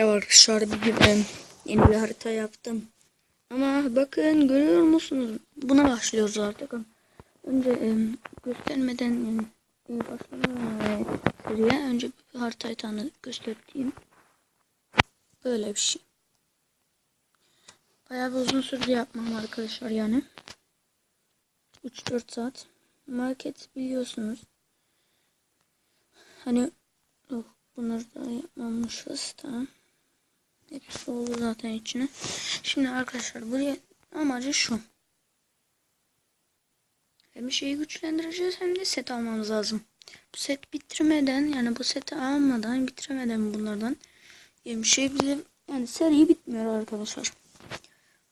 Merhaba arkadaşlar bugün yeni bir harita yaptım. Ama bakın görüyor musunuz? Buna başlıyoruz artık. Önce em, göstermeden em, e, başlamadan seriye önce bir haritayı tanı göstereyim. Böyle bir şey. Bayağı bir uzun sürdü yapmam arkadaşlar yani. 3-4 saat. Market biliyorsunuz. Hani oh, bunları da yapmamışız tamam. Hepsi oldu zaten içine. Şimdi arkadaşlar buraya amacı şu. Hem şeyi güçlendireceğiz hem de set almamız lazım. Bu set bitirmeden yani bu seti almadan bitiremeden bunlardan yani şey bize yani seri bitmiyor arkadaşlar.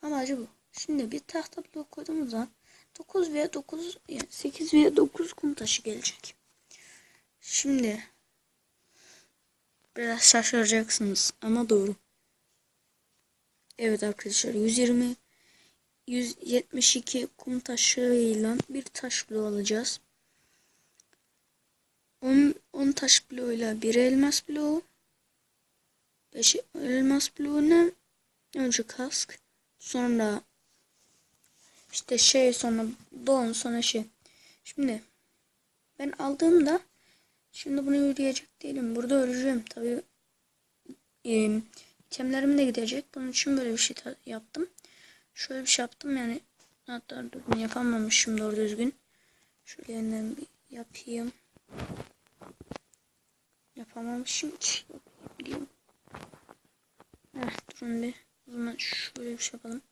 Amacı bu. Şimdi bir tahta blok koyduğumuzda 9 veya 9 yani 8 veya 9 kum taşı gelecek. Şimdi biraz şaşıracaksınız ama doğru. Evet arkadaşlar 120 172 kum taşıyla bir taş bloğu alacağız. 10, 10 taş bloğuyla bir elmas bloğu 5 elmas bloğuna önce kask sonra işte şey sonra don sonra şey. Şimdi ben aldığımda şimdi bunu yürüyecek değilim. Burada öleceğim tabii. E, itemlerim de gidecek. Bunun için böyle bir şey yaptım. Şöyle bir şey yaptım yani hatta düzgün yapamamışım doğru düzgün. Şöyle yeniden bir yapayım. Yapamamışım hiç. Yapayım. Heh, durun bir. O zaman şöyle bir şey yapalım.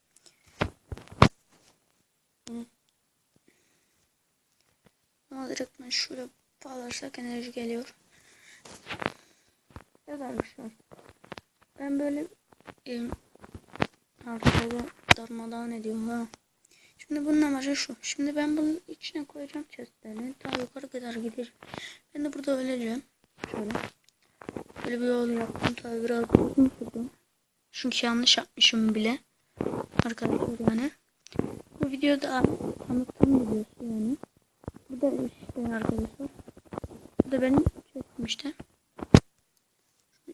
Ama direkt ben şöyle bağlarsak enerji geliyor. Evet arkadaşlar. Ben böyle e, arkada darmadağın ediyorum ha. Şimdi bunun amacı şu. Şimdi ben bunun içine koyacağım chestlerini. Ta yukarı kadar gider. Ben de burada öleceğim. Şöyle. Böyle bir yol yaptım. Tabi biraz uzun sürdü. Çünkü yanlış yapmışım bile. Arkadaşlar yani. Bu videoda tanıtım videosu yani. Bu da işte arkadaşlar. Bu da benim işte.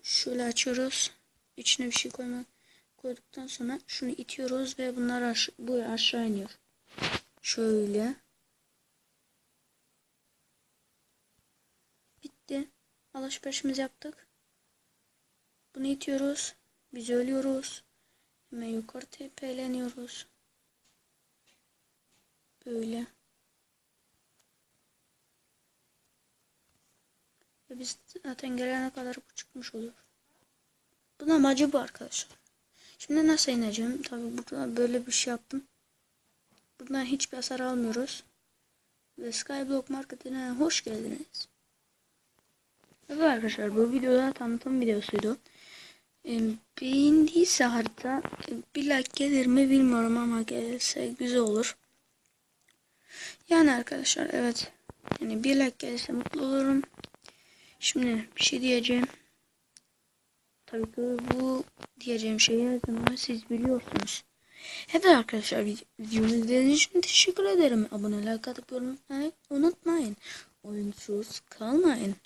Şöyle açıyoruz. İçine bir şey koyma koyduktan sonra şunu itiyoruz ve bunlar aş buraya aşağı iniyor. Şöyle. Bitti. Alışverişimizi yaptık. Bunu itiyoruz. Biz ölüyoruz. Hemen yukarı tepeleniyoruz. Böyle. Ve biz zaten gelene kadar bu çıkmış olur. Bunun amacı bu arkadaşlar. Şimdi nasıl ineceğim? Tabi burada böyle bir şey yaptım. Buradan hiçbir hasar almıyoruz. Ve Skyblock Market'ine hoş geldiniz. Evet arkadaşlar bu videoda tanıtım videosuydu. Ee, beğendiyse harita bir like gelir mi bilmiyorum ama gelirse güzel olur. Yani arkadaşlar evet. Yani bir like gelirse mutlu olurum. Şimdi bir şey diyeceğim. Tabii ki bu diyeceğim şey her zaman siz biliyorsunuz. Evet arkadaşlar videomu izlediğiniz için teşekkür ederim. Abone like atıp yorum unutmayın. Oyunsuz kalmayın.